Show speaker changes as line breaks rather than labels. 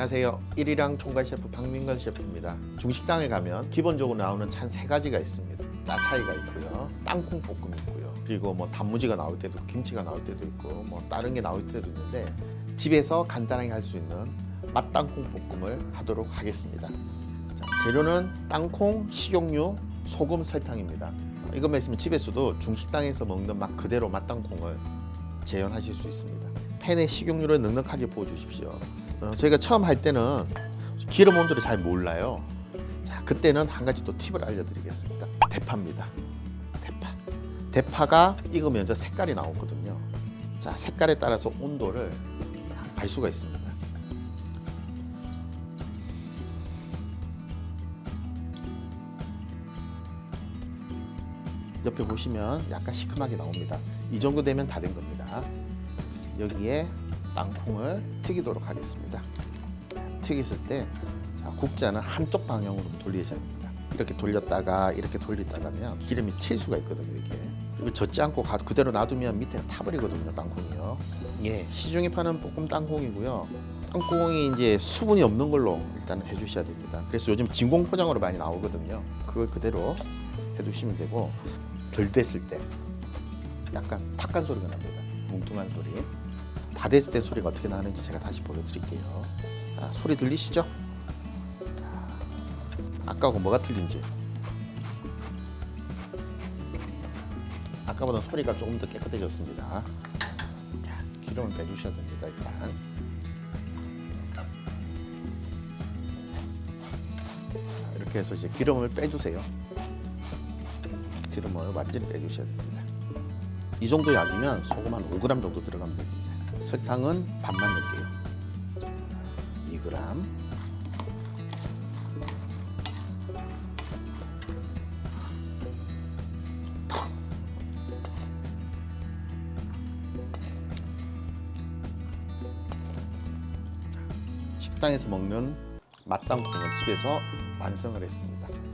안녕하세요. 일일랑 총괄 셰프 박민건 셰프입니다. 중식당에 가면 기본적으로 나오는 찬 세 가지가 있습니다. 짜차이가 있고요, 땅콩 볶음 있고요, 그리고 뭐 단무지가 나올 때도 김치가 나올 때도 있고, 뭐 다른 게 나올 때도 있는데 집에서 간단하게 할 수 있는 맛땅콩 볶음을 하도록 하겠습니다. 자, 재료는 땅콩, 식용유, 소금, 설탕입니다. 이것만 있으면 집에서도 중식당에서 먹는 맛 그대로 맛땅콩을 재현하실 수 있습니다. 팬에 식용유를 넉넉하게 부어주십시오. 어, 저희가 처음 할 때는 기름 온도를 잘 몰라요. 자, 그때는 한 가지 또 팁을 알려드리겠습니다. 대파입니다. 대파. 대파가 익으면 저 색깔이 나오거든요. 자, 색깔에 따라서 온도를 알 수가 있습니다. 옆에 보시면 약간 시큼하게 나옵니다. 이 정도 되면 다 된 겁니다. 여기에 땅콩을 튀기도록 하겠습니다. 튀겼을 때 자, 국자는 한쪽 방향으로 돌리셔야 됩니다. 이렇게 돌렸다가 이렇게 돌리다가면 기름이 칠 수가 있거든요. 이게 이거 젖지 않고 가- 그대로 놔두면 밑에 타버리거든요. 땅콩이요. 예, 시중에 파는 볶음 땅콩이고요. 땅콩이 이제 수분이 없는 걸로 일단 해주셔야 됩니다. 그래서 요즘 진공 포장으로 많이 나오거든요. 그걸 그대로 해두시면 되고 덜 됐을 때 약간 탁한 소리가 납니다. 뭉퉁한 소리. 다 됐을 때 소리가 어떻게 나는지 제가 다시 보여드릴게요. 자, 소리 들리시죠? 자, 아까하고 뭐가 틀린지. 아까보다 소리가 조금 더 깨끗해졌습니다. 자, 기름을 빼주셔야 됩니다. 일단. 자, 이렇게 해서 이제 기름을 빼주세요. 기름을 완전히 빼주셔야 됩니다. 이 정도 약이면 소금 한 5g 정도 들어가면 됩니다. 설탕은 반만 넣을게요. 2g. 식당에서 먹는 맛땅콩을 집에서 완성을 했습니다.